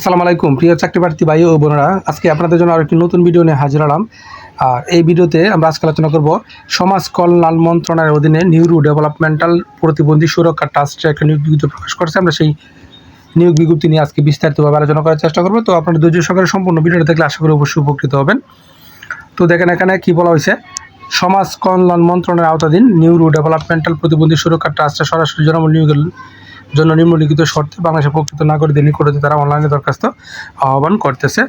আসসালামু আলাইকুম, প্রিয় চাকরি প্রার্থী ভাই ও বোনেরা। আজকে আপনাদের জন্য আরেকটি নতুন ভিডিও নিয়ে হাজির হলাম। আর এই ভিডিওতে আমরা আজকে আলোচনা করব সমাজ কল্যাণ মন্ত্রণালয়ের অধীনে নিউরো ডেভেলপমেন্টাল প্রতিবন্ধী সুরক্ষা ট্রাস্টে একটা নিয়োগ বিজ্ঞপ্তি প্রকাশ করেছে, আমরা সেই নিয়োগ বিজ্ঞপ্তি নিয়ে আজকে বিস্তারিতভাবে আলোচনা করার চেষ্টা করব। তো আপনারা ধৈর্য সহকারে সম্পূর্ণ ভিডিওটা দেখলে আশা করি অবশ্যই উপকৃত হবেন। তো দেখেন এখানে কি বলা হয়েছে? সমাজ কল্যাণ মন্ত্রণালয়ের আওতাধীন নিউরো ডেভেলপমেন্টাল প্রতিবন্ধী সুরক্ষা ট্রাস্টে সরাসরি জনমূল নিয়োগের জন্য নিম্নলিখিত শর্তে বাংলাদেশের প্রকৃত নাগরিকদের নিকটতে তারা অনলাইনে দরখাস্ত আহ্বান করতেছে।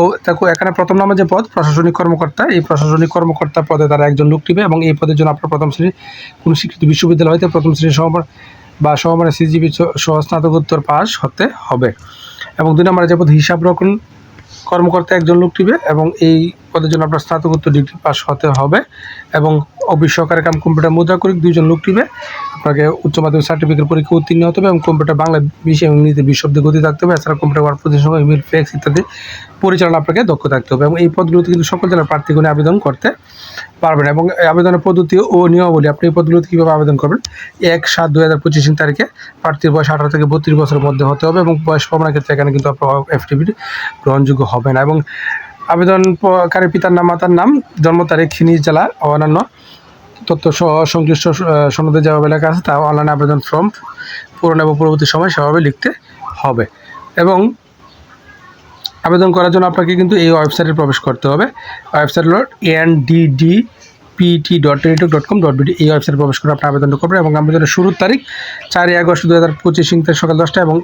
ও দেখো, এখানে প্রথম নামে যে পদ, প্রশাসনিক কর্মকর্তা, এই প্রশাসনিক কর্মকর্তা পদে তারা একজন লোক টিবে এবং এই পদের জন্য আপনার প্রথম শ্রেণির কোনো স্বীকৃত বিশ্ববিদ্যালয় হইতে প্রথম শ্রেণির সমমান বা সমমানের সিজিবি সহ স্নাতকোত্তর পাস হতে হবে। এবং দুই নম্বরে যে পদ, হিসাব রক্ষণ কর্মকর্তা একজন লোক টিবে এবং এই পদের জন্য আপনার স্নাতকোত্তর ডিগ্রি পাস হতে হবে এবং সহকারী কাম কম্পিউটার মুদ্রা করি দুইজন লোক টিবে আপনাকে উচ্চ মাধ্যমিক সার্টিফিকেট পরীক্ষা উত্তীর্ণ হতে হবে এবং কম্পিউটার বাংলা বিষয় এবং ইংরেজিতে বিশ শব্দে গতি থাকতে হবে। এছাড়া কম্পিউটার ওয়ার্ড প্রতিষ্ঠান ইমেল ফ্যাক্স ইত্যাদি পরিচালনা আপনাকে দক্ষ থাকতে হবে এবং এই পদগুলোতে কিন্তু সকল জেলার প্রার্থীগণে আবেদন করতে পারবেন এবং আবেদনের পদ্ধতি ও নিয়মাবলী, আপনি এই পদগুলোতে কীভাবে আবেদন করবেন? এক সাত দুই হাজার পঁচিশ তারিখে প্রার্থীর বয়স আঠারো থেকে বত্রিশ বছরের মধ্যে হতে হবে এবং বয়স প্রমাণের ক্ষেত্রে এখানে কিন্তু আপনার গ্রহণযোগ্য হবে না এবং আবেদনকারী পিতার নাম, মাতার নাম, জন্ম তারিখ খিনিজ জেলা, অন্যান্য তথ্য সহ সংশ্লিষ্ট সনদে যেভাবে লেখা আছে তা অনলাইন আবেদন ফর্ম পূরণ এবং পরবর্তী সময় সেভাবে লিখতে হবে। এবং আবেদন করার জন্য আপনাকে কিন্তু এই ওয়েবসাইটে প্রবেশ করতে হবে। ওয়েবসাইট হলো N D D PT dot Teletalk dot com dot BD এই ওয়েবসাইটে প্রবেশ করে আপনি আবেদনটা করবেন এবং আবেদনের শুরুর তারিখ চারই আগস্ট দু হাজার পঁচিশ সকাল দশটা এবং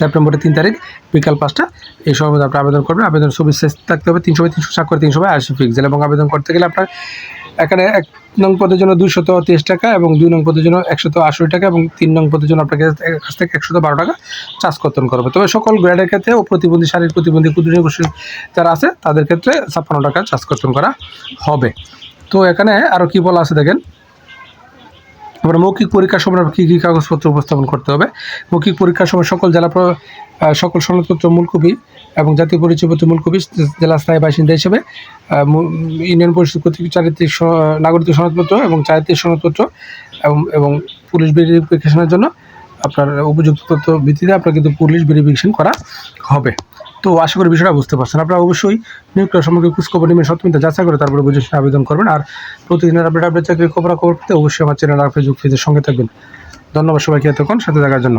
সেপ্টেম্বরের তিন তারিখ, বিকাল পাঁচটা। এই সময় মধ্যে আপনি আবেদন করবেন। আবেদন ছবি শেষ থাকতে হবে তিনশো বাই তিনশো স্বাক্ষর তিনশো বাই আশি পিক্সেল এবং আবেদন করতে গেলে আপনার এখানে এক নং পদের জন্য দুইশত তেইশ টাকা এবং দুই নং পদের জন্য একশত আশি টাকা এবং তিন নং পদের জন্য আপনাকে কাছ থেকে একশত বারো টাকা চার্জ কর্তন করবে তবে সকল গ্রেডের ক্ষেত্রে ও প্রতিবন্ধী, শারীরিক প্রতিবন্ধী, ক্ষুদ্র গোষ্ঠী যারা আছে, তাদের ক্ষেত্রে ছাপ্পান্ন টাকা চার্জ কর্তন করা হবে। তো এখানে আরও কি বলা আছে দেখেন? আমরা মৌখিক পরীক্ষার সময় কী কী কাগজপত্র উপস্থাপন করতে হবে? মৌখিক পরীক্ষার সময় সকল জেলা সকল সনদপত্র মূলকপি এবং জাতীয় পরিচয়পত্র মূলকপি জেলা স্থায়ী বাসিন্দা হিসেবে ইউনিয়ন পরিষদ কর্তৃক চারিত্রিক নাগরিক সনদপত্র এবং চারিত্রিক সনদপত্র এবং এবং পুলিশ ভেরিফিকেশনের জন্য আপনার উপযুক্ত তথ্য ভিত্তিতে আপনার কিন্তু পুলিশ ভেরিফিকেশন করা হবে। তো আশা করি বিষয়টা বুঝতে পারছেন। আপনারা অবশ্যই নিয়োগ সম্পর্কে খোঁজখবর নেবেন সত্যমিতা যাচাই করে তারপরে বুঝে আবেদন করবেন। আর প্রতিদিনের আপডেট আপডেট চাকরির খবর খবর পেতে অবশ্যই আমার চ্যানেল আর ফেসবুক সঙ্গে থাকবেন। ধন্যবাদ সবাইকে এতক্ষণ, সাথে থাকার জন্য।